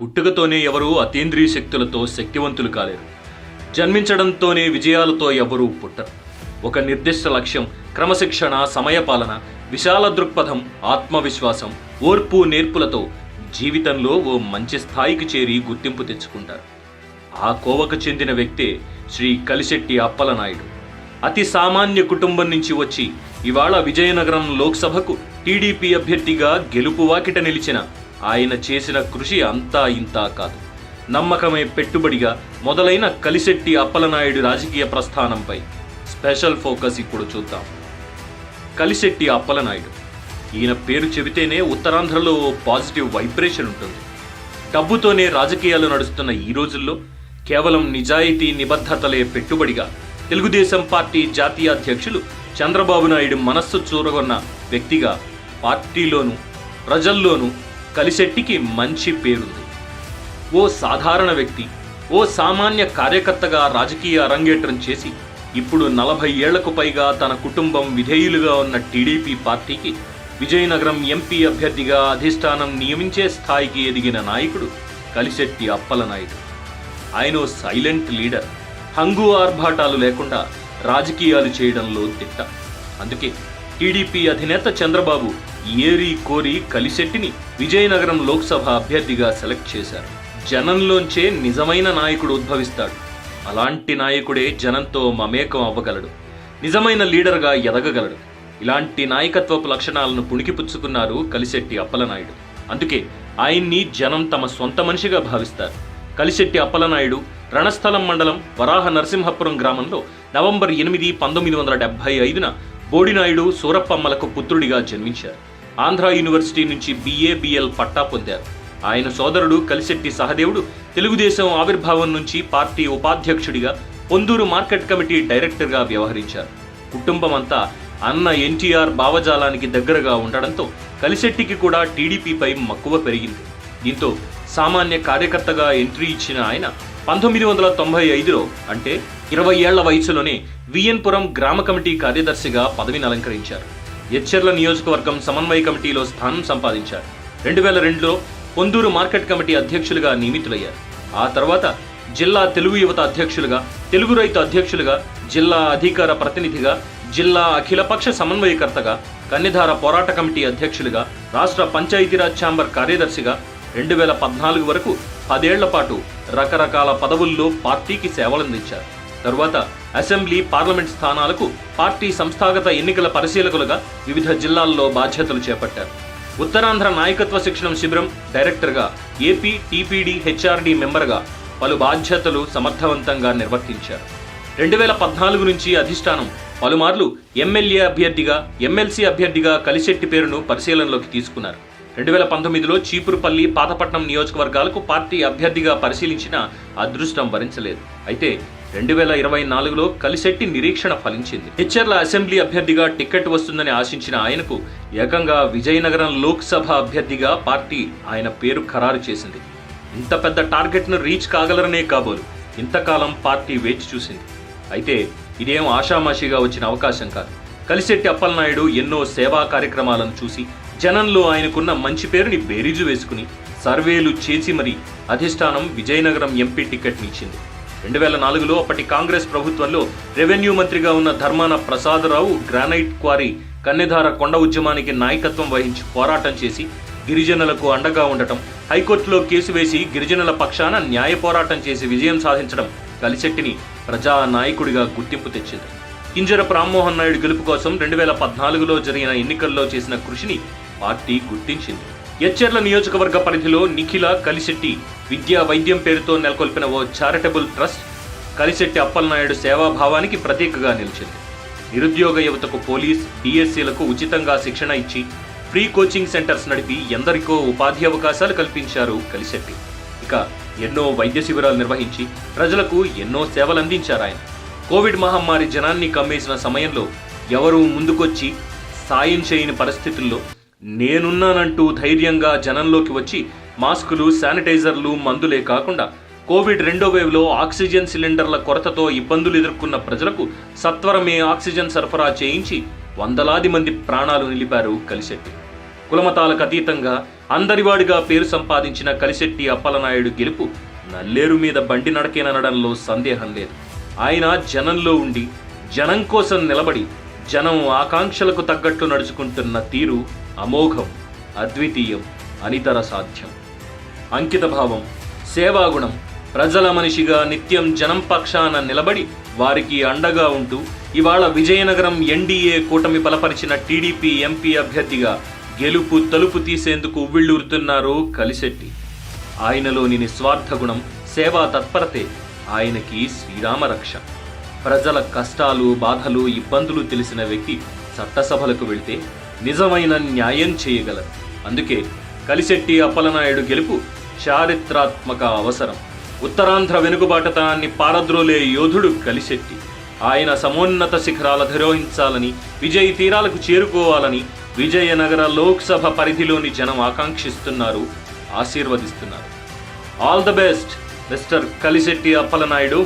పుట్టుకతోనే ఎవరూ అతీంద్రియ శక్తులతో శక్తివంతులు కాలేరు. జన్మించడంతోనే విజయాలతో ఎవరూ పుట్టరు. ఒక నిర్దిష్ట లక్ష్యం క్రమశిక్షణ సమయపాలన విశాల దృక్పథం ఆత్మవిశ్వాసం ఓర్పు నేర్పులతో జీవితంలో ఓ మంచి స్థాయికి చేరి గుర్తింపు తెచ్చుకుంటారు. ఆ కోవకు చెందిన వ్యక్తే శ్రీ కలిశెట్టి అప్పలనాయుడు. అతి సామాన్య కుటుంబం నుంచి వచ్చి ఇవాళ విజయనగరం లోక్సభకు టీడీపీ అభ్యర్థిగా గెలుపు వాకిట నిలిచిన ఆయన చేసిన కృషి అంతా ఇంతా కాదు. నమ్మకమే పెట్టుబడిగా మొదలైన కలిశెట్టి అప్పలనాయుడు రాజకీయ ప్రస్థానంపై స్పెషల్ ఫోకస్ ఇప్పుడు చూద్దాం. కలిశెట్టి అప్పలనాయుడు. ఈయన పేరు చెబితేనే ఉత్తరాంధ్రలో ఓ పాజిటివ్ వైబ్రేషన్ ఉంటుంది. డబ్బుతోనే రాజకీయాలు నడుస్తున్న ఈ రోజుల్లో కేవలం నిజాయితీ నిబద్ధతలే పెట్టుబడిగా తెలుగుదేశం పార్టీ జాతీయ అధ్యక్షులు చంద్రబాబు నాయుడు మనస్సు చూరగొన్న వ్యక్తిగా పార్టీలోనూ ప్రజల్లోనూ కలిశెట్టికి మంచి పేరుంది. ఓ సాధారణ వ్యక్తి ఓ సామాన్య కార్యకర్తగా రాజకీయ అరంగేట్రం చేసి ఇప్పుడు నలభై ఏళ్ళకు పైగా తన కుటుంబం విధేయులుగా ఉన్న టీడీపీ పార్టీకి విజయనగరం ఎంపీ అభ్యర్థిగా అధిష్టానం నియమించే స్థాయికి ఎదిగిన నాయకుడు కలిశెట్టి అప్పలనాయుడు. ఆయన సైలెంట్ లీడర్ హంగు ఆర్భాటాలు లేకుండా రాజకీయాలు చేయడంలో తిట్ట. అందుకే టీడీపీ అధినేత చంద్రబాబు ఏరి కోరి కలిశెట్టిని విజయనగరం లోక్సభ అభ్యర్థిగా సెలెక్ట్ చేశారు. జనంలోంచే నిజమైన నాయకుడు ఉద్భవిస్తాడు. అలాంటి నాయకుడే జనంతో మమేకం అవ్వగలడు. నిజమైన లీడర్గా ఎదగగలడు. ఇలాంటి నాయకత్వపు లక్షణాలను పుణికిపుచ్చుకున్నారు కలిశెట్టి అప్పలనాయుడు. అందుకే ఆయన్ని జనం తమ సొంత మనిషిగా భావిస్తారు. కలిశెట్టి అప్పలనాయుడు రణస్థలం మండలం వరాహ నరసింహపురం గ్రామంలో నవంబర్ ఎనిమిది పంతొమ్మిది వందల డెబ్బై ఐదున బోడినాయుడు సూరప్పమ్మలకు పుత్రుడిగా జన్మించారు. ఆంధ్ర యూనివర్సిటీ నుంచి బిఏ బిఎల్ పట్టా పొందారు. ఆయన సోదరుడు కలిశెట్టి సహదేవుడు తెలుగుదేశం ఆవిర్భావం నుంచి పార్టీ ఉపాధ్యక్షుడిగా పొందూరు మార్కెట్ కమిటీ డైరెక్టర్గా వ్యవహరించారు. కుటుంబం అంతా అన్న ఎన్టీఆర్ భావజాలానికి దగ్గరగా ఉండడంతో కలిశెట్టికి కూడా టీడీపీపై మక్కువ పెరిగింది. దీంతో సామాన్య కార్యకర్తగా ఎంట్రీ ఇచ్చిన ఆయన పంతొమ్మిది వందల తొంభై ఐదులో అంటే ఇరవై ఏళ్ళ వయసులోనే విఎన్పురం గ్రామ కమిటీ కార్యదర్శిగా పదవిని అలంకరించారు. ఎచ్చెర్ల నియోజకవర్గం సమన్వయ కమిటీలో స్థానం సంపాదించారు. రెండు వేల రెండులో పొందూరు మార్కెట్ కమిటీ అధ్యక్షులుగా నియమితులయ్యారు. ఆ తర్వాత జిల్లా తెలుగు యువత అధ్యక్షులుగా తెలుగు రైతు అధ్యక్షులుగా జిల్లా అధికార ప్రతినిధిగా జిల్లా అఖిలపక్ష సమన్వయకర్తగా కన్నిధార పోరాట కమిటీ అధ్యక్షులుగా రాష్ట్ర పంచాయతీరాజ్ ఛాంబర్ కార్యదర్శిగా రెండు వేల పద్నాలుగు వరకు పదేళ్ళ పాటు రకరకాల పదవుల్లో పార్టీకి సేవలందించారు. తరువాత అసెంబ్లీ పార్లమెంట్ స్థానాలకు పార్టీ సంస్థాగత ఎన్నికల పరిశీలకులుగా వివిధ జిల్లాల్లో బాధ్యతలు చేపట్టారు. ఉత్తరాంధ్ర నాయకత్వ శిక్షణం శిబిరం డైరెక్టర్గా ఏపీ టీపీడీ హెచ్ఆర్డీ మెంబర్గా పలు బాధ్యతలు సమర్థవంతంగా నిర్వర్తించారు. రెండు వేల పద్నాలుగు నుంచి అధిష్టానం పలుమార్లు ఎమ్మెల్యే అభ్యర్థిగా ఎమ్మెల్సీ అభ్యర్థిగా కలిశెట్టి పేరును పరిశీలనలోకి తీసుకున్నారు. రెండు వేల పంతొమ్మిదిలో చీపురుపల్లి పాతపట్నం నియోజకవర్గాలకు పార్టీ అభ్యర్థిగా పరిశీలించిన అదృష్టం భరించలేదు అయితే రెండు వేల ఇరవై నాలుగులో కలిశెట్టి నిరీక్షణ ఫలించింది. హెచ్ఎర్ల అసెంబ్లీ అభ్యర్థిగా టికెట్ వస్తుందని ఆశించిన ఆయనకు ఏకంగా విజయనగరం లోక్సభ అభ్యర్థిగా పార్టీ ఆయన పేరు ఖరారు చేసింది. ఇంత పెద్ద టార్గెట్ను రీచ్ కాగలరనే కాబోలు. ఇంతకాలం పార్టీ వేచి చూసింది. అయితే ఇదేం ఆషామాషిగా వచ్చిన అవకాశం కాదు. కలిశెట్టి అప్పలనాయుడు ఎన్నో సేవా కార్యక్రమాలను చూసి జనంలో ఆయనకున్న మంచి పేరుని బేరీజు వేసుకుని సర్వేలు చేసి మరి అధిష్టానం విజయనగరం ఎంపీ టికెట్ని ఇచ్చింది రెండు వేల నాలుగులో అప్పటి కాంగ్రెస్ ప్రభుత్వంలో రెవెన్యూ మంత్రిగా ఉన్న ధర్మాన ప్రసాదరావు గ్రానైట్ క్వారీ కన్నెధార కొండ ఉద్యమానికి నాయకత్వం వహించి పోరాటం చేసి గిరిజనులకు అండగా ఉండటం హైకోర్టులో కేసు వేసి గిరిజనుల పక్షాన న్యాయ పోరాటం చేసి విజయం సాధించడం కలిశెట్టిని ప్రజా నాయకుడిగా గుర్తింపు తెచ్చింది. కింజర రామ్మోహన్ నాయుడు గెలుపు కోసం రెండు వేల పద్నాలుగులో జరిగిన ఎన్నికల్లో చేసిన కృషిని పార్టీ గుర్తించింది. ఎచ్చెర్ల నియోజకవర్గ పరిధిలో నిఖిల కలిశెట్టి విద్యా వైద్యం పేరుతో నెలకొల్పిన ఓ చారిటబుల్ ట్రస్ట్ కలిశెట్టి అప్పలనాయుడు సేవాభావానికి ప్రతీకగా నిలిచింది. నిరుద్యోగ యువతకు పోలీస్ డిఎస్సీలకు ఉచితంగా శిక్షణ ఇచ్చి ఫ్రీ కోచింగ్ సెంటర్స్ నడిపి ఎందరికో ఉపాధి అవకాశాలు కల్పించారు కలిశెట్టి. ఇక ఎన్నో వైద్య శిబిరాలు నిర్వహించి ప్రజలకు ఎన్నో సేవలు అందించారు ఆయన కోవిడ్ మహమ్మారి జనాన్ని కమ్మేసిన సమయంలో ఎవరూ ముందుకొచ్చి సాయం చేయని పరిస్థితుల్లో నేనున్నానంటూ ధైర్యంగా జనంలోకి వచ్చి మాస్కులు శానిటైజర్లు మందులే కాకుండా కోవిడ్ రెండో వేవ్లో ఆక్సిజన్ సిలిండర్ల కొరతతో ఇబ్బందులు ఎదుర్కొన్న ప్రజలకు సత్వరమే ఆక్సిజన్ సరఫరా చేయించి వందలాది మంది ప్రాణాలు నిలిపారు కలిశెట్టి. కులమతాలకు అతీతంగా అందరివాడిగా పేరు సంపాదించిన కలిశెట్టి అప్పలనాయుడు గెలుపు నల్లేరు మీద బండి నడకేననడంలో సందేహం లేదు. ఆయన జనంలో ఉండి జనం కోసం నిలబడి జనం ఆకాంక్షలకు తగ్గట్టు నడుచుకుంటున్న తీరు అమోఘం అద్వితీయం అనితర సాధ్యం. అంకితభావం సేవాగుణం ప్రజల మనిషిగా నిత్యం జనం పక్షాన నిలబడి వారికి అండగా ఉంటూ ఇవాళ విజయనగరం ఎన్డీఏ కూటమి బలపరిచిన టీడీపీ ఎంపీ అభ్యర్థిగా గెలుపు తలుపు తీసేందుకు ఉవ్విళ్ళూరుతున్నారు కలిశెట్టి. ఆయనలోని నిస్వార్థ గుణం సేవా తత్పరతే ఆయనకి శ్రీరామ రక్ష ప్రజల కష్టాలు బాధలు ఇబ్బందులు తెలిసిన వ్యక్తి చట్టసభలకు వెళ్తే నిజమైన న్యాయం చేయగలరు. అందుకే కలిశెట్టి అప్పలనాయుడు గెలుపు చారిత్రాత్మక అవసరం. ఉత్తరాంధ్ర వెనుకబాటతనాన్ని పారద్రోలే యోధుడు కలిశెట్టి. ఆయన సమోన్నత శిఖరాల ధిరోహించాలని విజయ తీరాలకు చేరుకోవాలని విజయనగర లోక్సభ పరిధిలోని జనం ఆకాంక్షిస్తున్నారు ఆశీర్వదిస్తున్నారు. All the best! Mister Kalisetti Appalanaidu.